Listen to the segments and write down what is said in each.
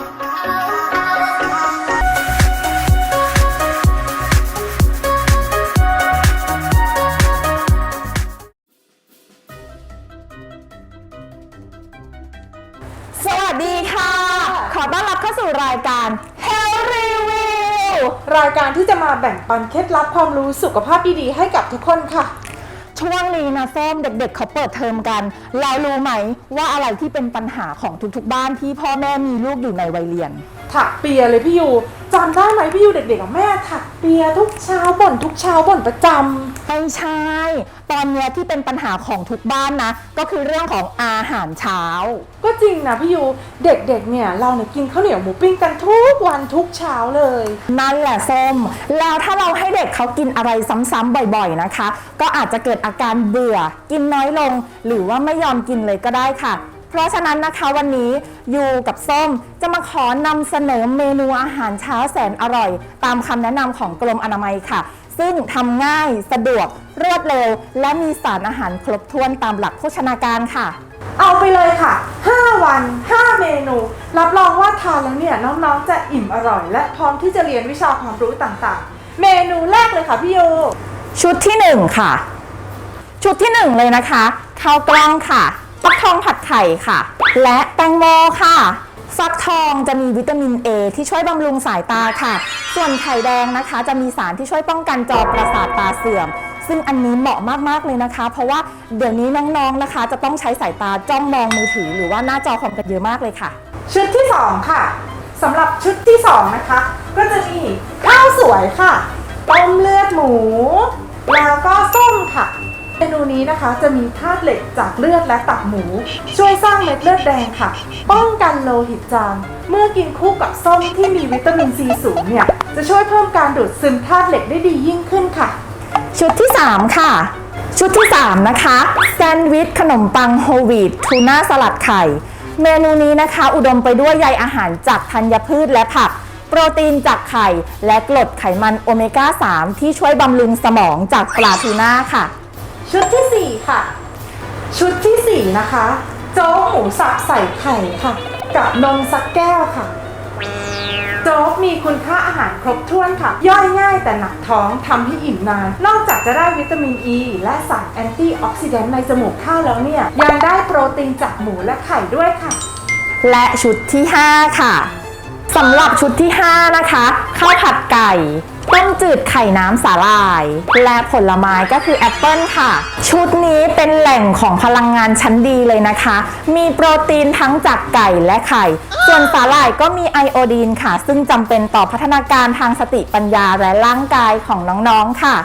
สวัสดีค่ะ ขอต้อนรับเข้าสู่รายการ Health Review รายการที่จะมาแบ่งปันเคล็ดลับความรู้สุขภาพดีๆให้กับทุกคนค่ะ ช่วงนี้นะส้มเด็กๆเขาเปิดเทอมกันเรารู้ไหมว่าอะไรที่เป็นปัญหาของทุกๆ บ้านที่พ่อแม่มีลูกอยู่ในวัยเรียน ถักเปียเลยพี่ยู จำได้ไหมพี่ยูเด็กๆกับแม่ถักเปียทุกเช้าบ่นทุกเช้าบ่นประจำไม่ใช่ ตอนเนี้ยที่เป็นปัญหาของทุกบ้านนะ ก็คือเรื่องของอาหารเช้า ก็จริงนะพี่ยูเด็กๆเนี่ยเราเนี่ยกินข้าวเหนียวหมูปิ้งกันทุกวันทุกเช้าเลย นั่นแหละส้มแล้วถ้าเราให้เด็กเขากินอะไรซ้ำๆบ่อยๆนะคะ ก็อาจจะเกิดอาการเบื่อ กินน้อยลง หรือว่าไม่ยอมกินเลยก็ได้ค่ะ เพราะฉะนั้นนะคะวันนี้ยูกับส้มจะมาขอนำเสนอเมนูอาหารเช้าแสนอร่อย ตามคำแนะนำของกรมอนามัยค่ะ ซึ่งทำง่ายสะดวก รวดเร็ว และมีสารอาหารครบถ้วนตามหลักโภชนาการค่ะ เอาไปเลยค่ะ 5 วัน 5 เมนู รับรองว่าทานแล้วเนี่ยน้องๆ จะอิ่มอร่อย และพร้อมที่จะเรียนวิชาความรู้ต่างๆ เมนูแรกเลยค่ะพี่ยูชุดที่ 1 ค่ะ ชุดที่ 1 เลยนะคะข้าวกล้องค่ะ ฟักทองผัดไข่ค่ะ และแตงโมค่ะ ฟักทองจะมีวิตามิน A ที่ช่วยบำรุงสายตาค่ะ ส่วนไข่แดงนะคะ จะมีสารที่ช่วยป้องกันจอประสาทตาเสื่อม ซึ่งอันนี้เหมาะมากๆเลยนะคะ เพราะว่าเดี๋ยวนี้น้องๆนะคะ จะต้องใช้สายตาจ้องมองมือถือ หรือว่าหน้าจอคอมกันเยอะมากเลยค่ะ ชุดที่ 2 ค่ะสำหรับชุดที่ 2 นะคะ ก็จะมีข้าวสวยค่ะต้มเลือดหมู แล้วก็ เมนูนี้นะคะจะมีธาตุเหล็กจากเลือดและตับหมู ช่วยสร้างเม็ดเลือดแดงค่ะ ป้องกันโลหิตจาง เมื่อกินคู่กับส้มที่มีวิตามินซีสูงเนี่ย จะช่วยเพิ่มการดูดซึมธาตุเหล็กได้ดียิ่งขึ้นค่ะ ชุดที่ 3 ค่ะ ชุดที่ 3 นะคะแซนด์วิชขนมปังโฮลวีตทูน่าสลัดไข่ เมนูนี้นะคะ อุดมไปด้วยใยอาหารจากธัญพืชและผักโปรตีนจากไข่ และกรดไขมันโอเมก้า 3 ที่ช่วยบำรุงสมองจากปลาทูน่าค่ะ ชุดที่ 4 ค่ะ ชุดที่ 4 นะคะ โจ๊กหมูสับใส่ไข่ค่ะ กับนมสักแก้วค่ะ โจ๊กมีคุณค่าอาหารครบถ้วนค่ะ ย่อยง่ายแต่หนักท้องทำให้อิ่มนาน นอกจากจะได้วิตามินอ e ีและสารแอนตี้ออกซิแดนต์ในจมูกข้าวแล้วเนี่ย ยังได้โปรตีนจากหมูและไข่ด้วยค่ะ และชุดที่ 5 ค่ะ สำหรับชุดที่ 5 นะคะข้าวผัดไก่ต้มจืดไข่น้ำสาหร่าย และผลไม้ก็คือแอปเปิลค่ะ ชุดนี้เป็นแหล่งของพลังงานชั้นดีเลยนะคะ มีโปรตีนทั้งจากไก่และไข่ ส่วนสาหร่ายก็มีไอโอดีนค่ะ ซึ่งจำเป็นต่อพัฒนาการทางสติปัญญาและร่างกายของน้องๆค่ะ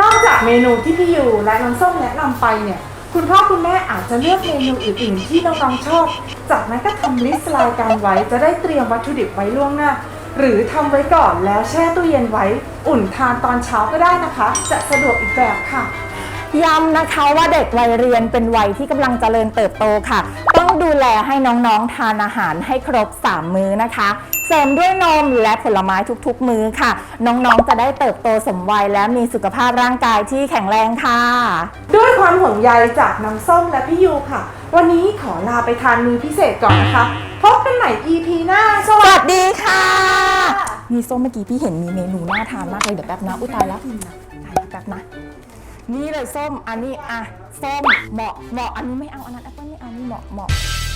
นอกจากเมนูที่พี่ยูและน้องส้มแนะนำไปเนี่ย คุณพ่อคุณแม่อาจจะเลือกเมนูอื่นๆ ที่น้องๆชอบ จากนั้นก็ทำลิสต์รายการไว้จะได้เตรียมวัตถุดิบไว้ล่วงหน้า หรือทำไว้ก่อนแล้วแช่ตู้เย็นไว้ อุ่นทานตอนเช้าก็ได้นะคะ จะสะดวกอีกแบบค่ะ ย้ำนะคะว่าเด็กวัยเรียนเป็นวัยที่กำลังเจริญเติบโตค่ะ ต้องดูแลให้น้องๆทานอาหารให้ครบ 3 มื้อนะคะ เสริมด้วยนมและผลไม้ทุกๆ มื้อค่ะ น้องๆจะได้เติบโตสมวัยและมีสุขภาพร่างกายที่แข็งแรงค่ะ ด้วยความห่วงใยจากน้องส้มและพี่ยูค่ะ วันนี้ขอลาไปทานมื้อพิเศษก่อนนะคะพบกันใหม่ EP หน้าสสวัวัสสดีดีค่ะนี่ส้มเมื่อกี้พี่เห็นมีเมนูน่าทานมากเลยเดี๋ยวแป๊บนะ อุ้ยตายแล้วตายแล้วแป๊บนะ นี่เลยส้ม อันนี้อะส้มเหมาะเหมาะอันนี้ไม่เอาอันนั้นแอปเปิ้ลไม่เอานี่เหมาะเหมาะ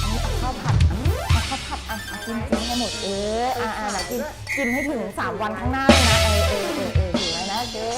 อันนี้เอาข้าวผัดอันนี้เอาข้าวผัดอะอะกินกินให้หมดเอออะอะไหนกินกินให้ถึง 3 วันข้างหน้าเลยนะเออเออเออเออถือไว้นะเจ๊